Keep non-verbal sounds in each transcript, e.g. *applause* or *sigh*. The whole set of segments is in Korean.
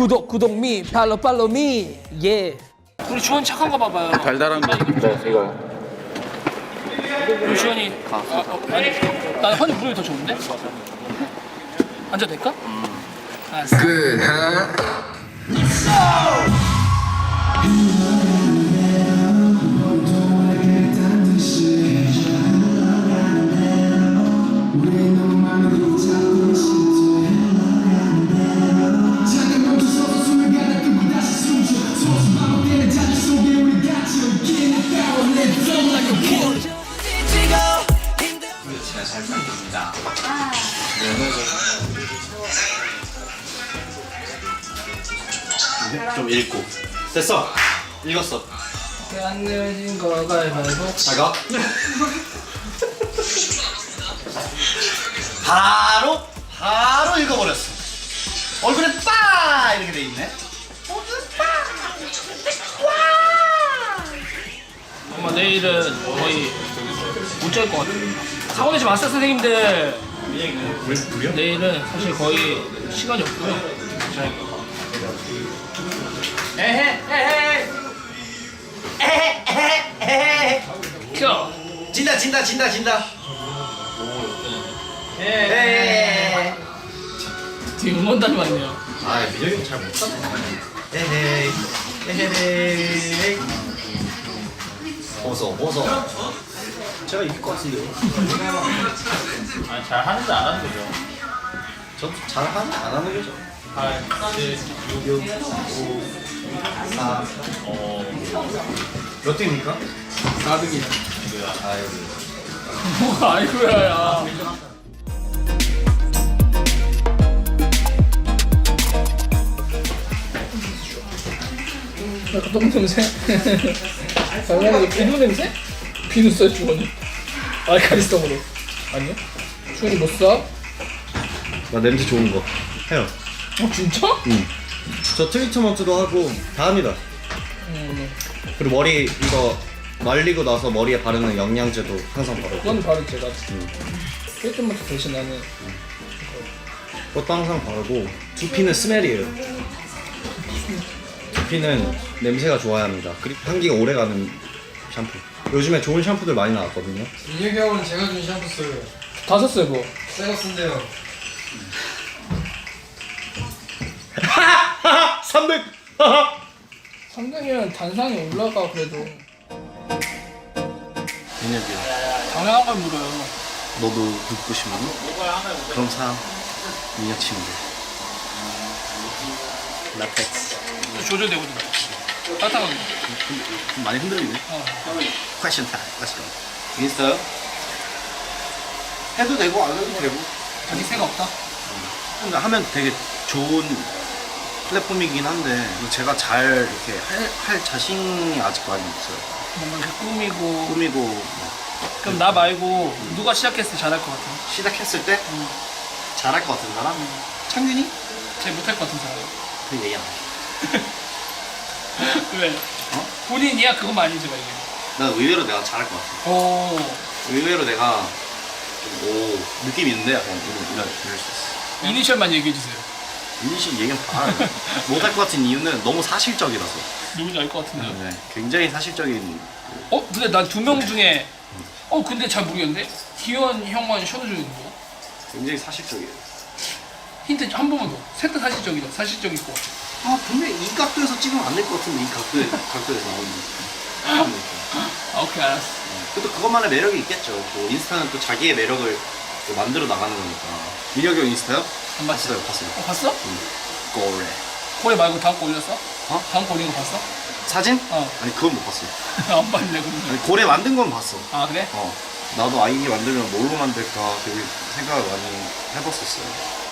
구독 구독 미 팔로 팔로 미 예 우리 주원 착한 거 봐봐요 달달한 거. 네, 이거. 우리 주원이 아, 어, 아니 난 허니 물이 더 좋은데? 앉아도 될까? 알았어 좀 읽고. 됐어. 읽었어. 안 내진 거 가위바위보 바로 바로 읽어버렸어. 얼굴에 빠! 이렇게 돼 있네. 엄마 내일은 거의 못잘것 같아 사고 내지 마세요 선생님들. 내일은 사실 거의 시간이 없고요. 에헤 에헤 에헤 에헤 켜. 진다 진다 진다 진다. 에헤 뒤에 응원단이 왔네요. 아 민혁이 형 잘 못하네. 에헤이 에헤이 보소 보소 제가 이길 것 같은데요? 아니 잘 하는지 안 하는 거죠. 전 잘하는 안 하는 거죠. 8, 7, 6 5 4 어, 몇 등입니까? 4등이야 아이고. 뭐가 아이고야 야. 똥 냄새? *laughs* 장난이 비누 냄새? 비누 써 주원이. 알카리성으로 아니야? 주원이 못 써? 나 냄새 좋은 거. 해요. 어 진짜? 저 트리트먼트도 하고 다 합니다. 음, 그리고 머리 이거 말리고 나서 머리에 바르는 영양제도 항상 바르고. 그건 바로 제가 트리트먼트 대신 나는 그것도 항상 바르고 두피는 스멜이에요. 두피는 냄새가 좋아야 합니다. 그리고 향기가 오래 가는 샴푸 요즘에 좋은 샴푸들 많이 나왔거든요 민혁이 형은 제가 준 샴푸 써요. 다 샀어요 뭐 새거 쓴대요. 300! 3등이면 단상이 올라가 그래도 민혁이야 당연한 걸 물어요 너도 듣고 싶니? 그럼 사 민혁 친구 라텍스 조절되거든 따뜻하거든 좀 많이 흔들리네 어. 퀘션 타임 렛츠 고 인스타요? 해도 되고 안 해도 되고 아직 새가 없다 근데 하면 되게 좋은 플랫폼이긴 한데 제가 잘 이렇게 할, 할 자신이 아직 많이 없어요 뭔가 이렇게 꾸미고 꾸미고 뭐 그럼 나 말고 누가 시작했을 때 잘할 것 같아 시작했을 때 응. 잘할 것 같은 사람? 창균이? 제일 못할 것 같은 사람 그 얘기 안 해. *laughs* 왜? 어? 본인이야? 그건 아니지 막 이게. 난 의외로 내가 잘할 것 같아. 오. 의외로 내가 좀, 오 느낌 있는데 약간 이런 이런 이럴 수 있어. 이니셜만 얘기해 주세요. 민식 얘기는 다 알아요 못할 것 같은 이유는 너무 사실적이라서. 누군지 알 것 같은데. 네, 굉장히 사실적인 어? 근데 난 두 명 중에 어 근데 잘 모르겠는데? 기현 형만 셔도주는 거 굉장히 사실적이에요. 힌트 한 번만 더 셋 다 사실적이다. 사실적이고 아 분명히 이 각도에서 찍으면 안 될 것 같은데 이 각도에, *laughs* 각도에서 나오는 아 오케이 알았어 그래도 그것만의 매력이 있겠죠 또 인스타는 또 자기의 매력을 또 만들어 나가는 거니까 민혁이 형 인스타요? 안? 봤어요 봤어요 어 봤어? 꼬레 고래 말고 다음 거 올렸어? 어? 다음 거 올린 거 봤어? 사진? 어. 아니 그건 못 봤어 *laughs* 안 봤네 그러면 아니 고래 만든 건 봤어 아 그래? 어 나도 아이디 만들면 뭘로 만들까 되게 생각을 많이 해봤었어요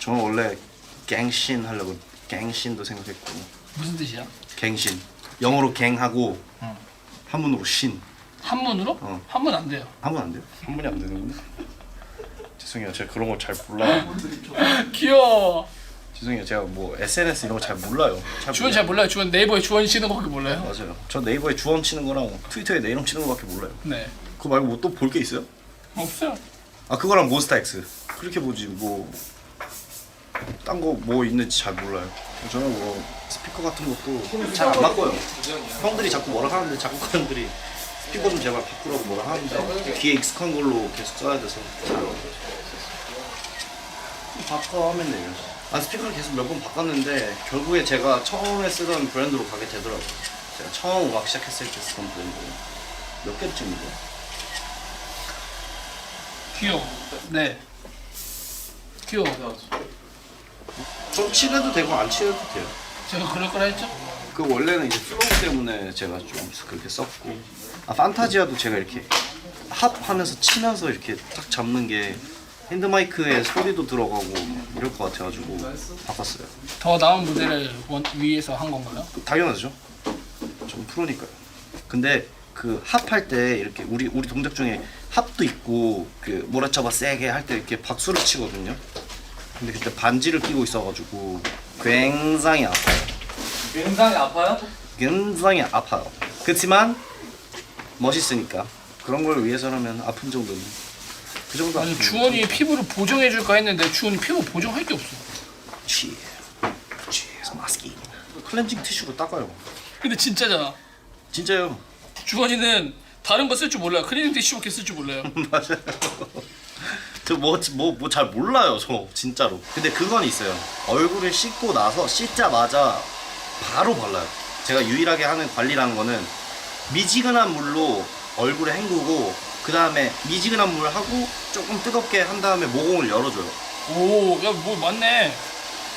저는 원래 갱신 하려고 갱신도 생각했고. 무슨 뜻이야? 갱신. 영어로 갱하고 응. 한문으로 신. 한문으로? 어. 한문 안 돼요. 한문 안 돼요? 한문이 안 되는구나 *laughs* 죄송해요. 제가 그런 거잘 몰라요. *laughs* 귀여워. 죄송해요. 제가 뭐 SNS 이런 거 잘 몰라요. 잘 주원 몰라요. 잘 몰라요. 주원 네이버에 주원 씨는 거밖에 몰라요. 맞아요. 저 네이버에 주원 치는 거랑 트위터에 내 이름 치는 거밖에 몰라요. 네. 그거 말고 뭐 또 볼 게 있어요? 없어요. 아 그거랑 몬스타엑스. 그렇게 보지. 뭐 딴 거 뭐 있는지 잘 몰라요. 저는 뭐 스피커 같은 것도 잘 안 바꿔요. 형들이 자꾸 뭐라 하는데 자꾸 그 형들이 스피커 좀 제발 바꾸라고 뭐라 하는데 귀에 익숙한 걸로 계속 써야 돼서. 바꿔 하면 돼요. 아 스피커를 계속 몇 번 바꿨는데 결국에 제가 처음에 쓰던 브랜드로 가게 되더라고요. 제가 처음 음악 시작했을 때 쓰던 브랜드 몇 개쯤이죠? 귀여워. 네. 귀여워. 좀 칠해도 되고 안 칠해도 돼요. 제가 그럴 거라 했죠? 그 원래는 이제 플로우 때문에 제가 좀 그렇게 썼고 아 판타지아도 제가 이렇게 합하면서 치면서 이렇게 딱 잡는 게 핸드마이크에 소리도 들어가고 이럴 것 같아가지고 바꿨어요 더 나은 모델을 원, 위에서 한 건가요? 당연하죠 좀 프로니까요 근데 그 합할 때 이렇게 우리 우리 동작 중에 합도 있고 그 몰아쳐봐 세게 할 때 이렇게 박수를 치거든요 근데 그때 반지를 끼고 있어가지고 굉장히 아파요 굉장히 아파요? 굉장히 아파요. 그렇지만 멋있으니까 그런 걸 위해서라면 아픈 정도는 그 정도 아니 아프면 주원이 피부를 보정해 줄까 했는데 주원이 피부 보정할 게 없어. 치, 치에서 마스키 클렌징 티슈로 닦아요. 근데 진짜잖아. 진짜요. 주원이는 다른 거 쓸 줄 몰라요. 클리닝 티슈밖에 쓸 줄 몰라요. *laughs* 맞아요. 저뭐뭐뭐 잘 몰라요 저 진짜로. 근데 그건 있어요. 얼굴을 씻고 나서 씻자마자 바로 발라요. 제가 유일하게 하는 관리라는 거는 미지근한 물로 얼굴에 헹구고 그 다음에 미지근한 물 하고 조금 뜨겁게 한 다음에 모공을 열어줘요. 오, 야 뭐 맞네.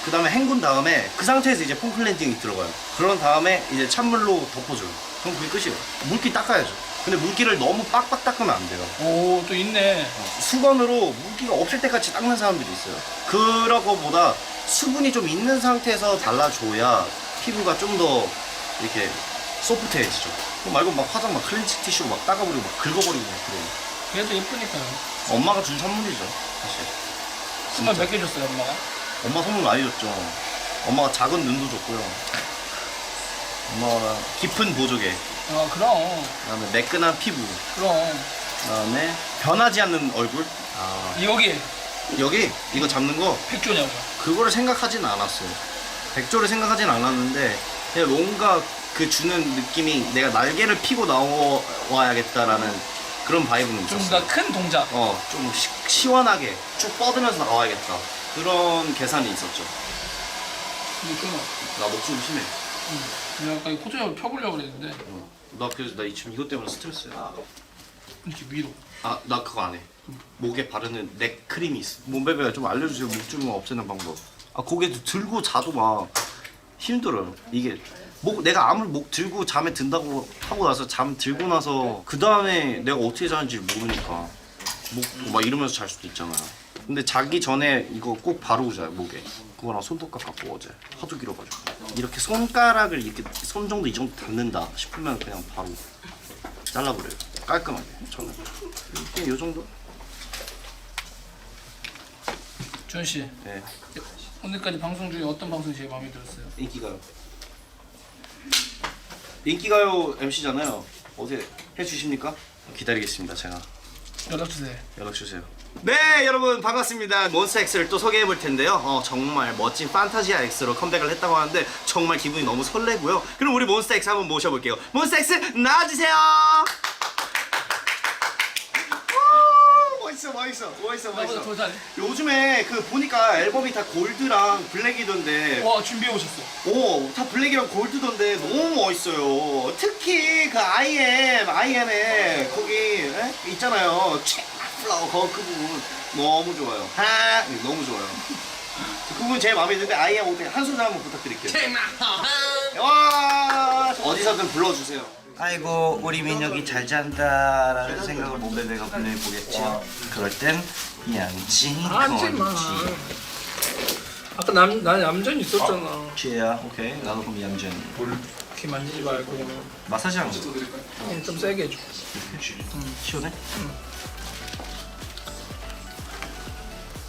그 다음에 헹군 다음에 그 상태에서 이제 폼 클렌징이 들어가요. 그런 다음에 이제 찬물로 덮어줘요. 그럼 그게 끝이에요. 물기 닦아야죠. 근데 물기를 너무 빡빡 닦으면 안 돼요. 오, 또 있네. 수건으로 물기가 없을 때까지 닦는 사람들이 있어요. 그러고보다 수분이 좀 있는 상태에서 발라줘야 피부가 좀 더 이렇게 소프트해지죠. 그거 말고 막 화장 막 클렌징 티슈로 막 닦아버리고 막 긁어버리고 막 그래요. 그래도 예쁘니까요. 엄마가 준 선물이죠, 사실. 선물 몇개 줬어요, 엄마가? 엄마 선물 많이 줬죠. 엄마가 작은 눈도 줬고요. 엄마가 깊은 보조개, 아, 그럼. 그다음에 매끈한 피부, 그럼. 그다음에 변하지 않는 얼굴. 아 여기 여기 이거 잡는 거 백조냐고. 그거를 생각하진 않았어요. 백조를 생각하진 않았는데 그냥 뭔가 그 주는 느낌이 내가 날개를 피고 나와야겠다라는 그런 바이브는 좀 있었어요. 더 큰 동작. 어, 좀 시, 시원하게 쭉 뻗으면서 나와야겠다. 그런 계산이 있었죠. 근데 끊어. 나 목소리 심해. 내가 아까 이 포토샵을 펴보려고 그랬는데 어. 나 그래서 나 지금 이것 때문에 스트레스야. 이렇게 위로. 아, 나 그거 안 해. 목에 바르는 넥 크림이 있어. 몸베베가 좀 알려주세요. 목주름 없애는 방법. 아, 고개 들고 자도 막 힘들어요. 이게 목 내가 아무리 목 들고 잠에 든다고 하고 나서 잠 들고 나서 그 다음에 내가 어떻게 자는지 모르니까 목 막 이러면서 잘 수도 있잖아요. 근데 자기 전에 이거 꼭 바르고 자요 목에. 그거랑 손톱깎 갖고 어제 하도 길어가지고 이렇게 손가락을 이렇게 손 정도 이 정도 닿는다 싶으면 그냥 바로 잘라버려요. 깔끔하게 저는 그냥 요 정도. 주원 씨, 네. 오늘까지 방송 중에 어떤 방송이 제일 마음에 들었어요? 인기가요. 인기가요 MC잖아요. 어떻게 해주십니까? 기다리겠습니다. 제가 연락 주세요. 연락 주세요. 네 여러분 반갑습니다. 몬스터 X를 또 소개해 볼 텐데요. 어, 정말 멋진 판타지아 X로 컴백을 했다고 하는데 정말 기분이 너무 설레고요. 그럼 우리 몬스터 X 한번 모셔볼게요. 몬스터 X 나와주세요. 오, 멋있어 멋있어 멋있어 나보다 멋있어. 더 잘해. 요즘에 그 보니까 앨범이 다 골드랑 블랙이던데 와 준비해 오셨어. 오, 다 블랙이랑 골드던데 너무 멋있어요. 특히 그 IM, IM에 거기 에? 있잖아요. 플라워 거그 부분 너무 좋아요. 하, 네, 너무 좋아요. 그 부분 제일 마음에 드는데 IM 어떻게 한 소절 한번 부탁드릴게요. 와, 어디서든 불러주세요. 아이고 우리 민혁이 잘 잔다라는 생각을 몸베베가 분명히 보겠죠. 그럴 땐 양치 하지 마. 아까 남, 난 얌전히 있었잖아. 쥐야, 오케이. 나도 그럼 얌전히. 이렇게 만지지 말고 마사지 하는 거. 좀, 좀 세게 해줘. 시원해?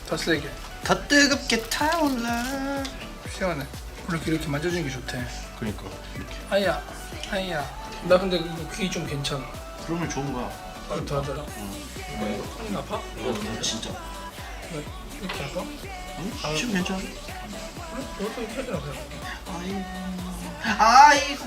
더 세게. 더 뜨겁게 타올라. 시원해. 원래 이렇게 만져주는 게 좋대. 그러니까. 아야, 아야. 나 근데 이거 귀 좀 괜찮아. 그러면 좋은 거야. 더 하더라. 손이 아파? 어, 진짜. 왜? 이렇게 할까? 응? 지금 괜찮아 이것도 최대한 그냥. 아이고